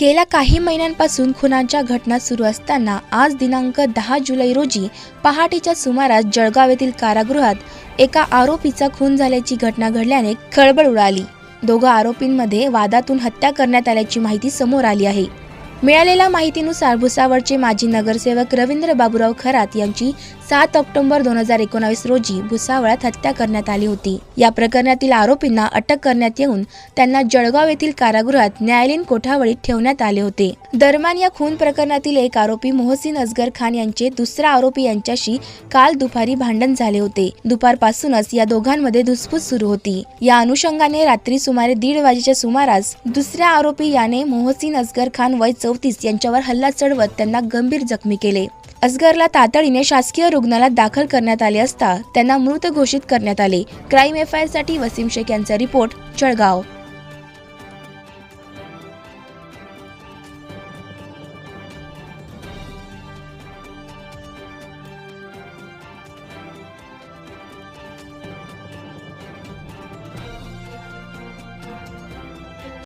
गेल्या काही महिन्यांपासून खुनांच्या घटना सुरू असताना आज दिनांक दहा जुलै रोजी पहाटेच्या सुमारास जळगाव येथील कारागृहात एका आरोपीचा खून झाल्याची घटना घडल्याने खळबळ उडाली. दोघा आरोपींमध्ये वादातून हत्या करण्यात आल्याची माहिती समोर आली आहे. मिळालेल्या माहितीनुसार भुसावळचे माजी नगरसेवक रवींद्र बाबूराव खरात यांची सात ऑक्टोबर दोन हजार एकोणावीस रोजी भुसावळात हत्या करण्यात आली होती. या प्रकरणातील आरोपींना अटक करण्यात येऊन त्यांना जळगाव येथील कारागृहात न्यायालयीन कोठावळीत ठेवण्यात आले होते. दरम्यान या खून प्रकरणातील एक आरोपी मोहसिन असगर खान यांचे दुसरा आरोपी यांच्याशी काल दुपारी भांडण झाले होते. दुपारपासूनच या दोघांमध्ये धुसफूस सुरू होती. या अनुषंगाने रात्री सुमारे दीड वाजेच्या सुमारास दुसऱ्या आरोपी याने मोहसिन असगर खान वय चौ चौतीस यांच्यावर हल्ला चढवत त्यांना गंभीर जखमी केले. असगरला तातडीने शासकीय रुग्णालयात दाखल करण्यात आले असता त्यांना मृत घोषित करण्यात आले. क्राईम एफ आयसाठी वसीम शेख यांचा रिपोर्ट जळगाव.